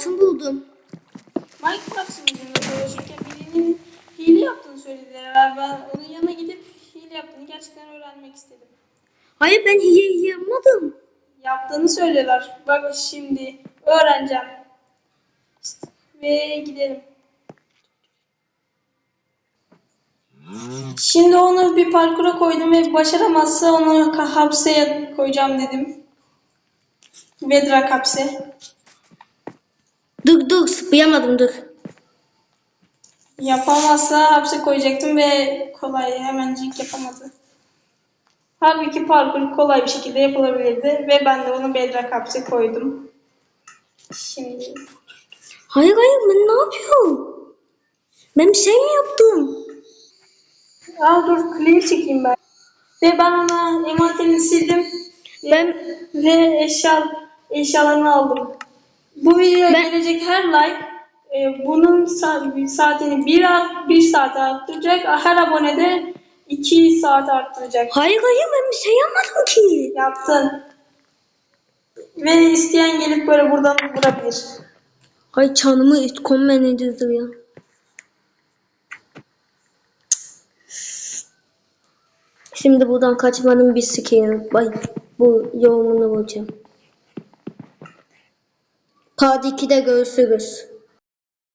altın buldum. Minecraft sunucunda dolaşırken birinin hile yaptığını söylediler. Ben, ben onun yanına gidip hile yaptığını gerçekten öğrenmek istedim. Hayır ben hile yapmadım. Yaptığını söylüyorlar. Bak şimdi öğreneceğim. Ve gidelim. Şimdi onu bir parkura koydum ve başaramazsa onu hapse koyacağım dedim. Vedrak hapse. Dur dur zıplayamadım dur. Yapamazsa hapse koyacaktım ve kolay hemencik yapamadı. Halbuki parkur kolay bir şekilde yapılabilirdi ve ben de onu Bedrock hapse koydum. Şimdi Hayır hayır ben ne yapıyorum? Ben bir şey mi yaptım? Aa dur clear çekeyim ben. Ve ben ona envanterini sildim. Ben Ve eşya eşyalarını aldım. Bu videoya Ben- gelecek her like e, bunun sa- saatini bir, bir saat arttıracak. Her abone de 2 saat arttıracak. hayır hayır ben bir şey yapmadım ki. Yaptın. Ve isteyen gelip böyle buradan vurabilir. Ay canımı it komen edildi ya. Şimdi buradan kaçmanın bir sikeyim. Ay bu yorumunu bulacağım. Part 2'de görüşürüz.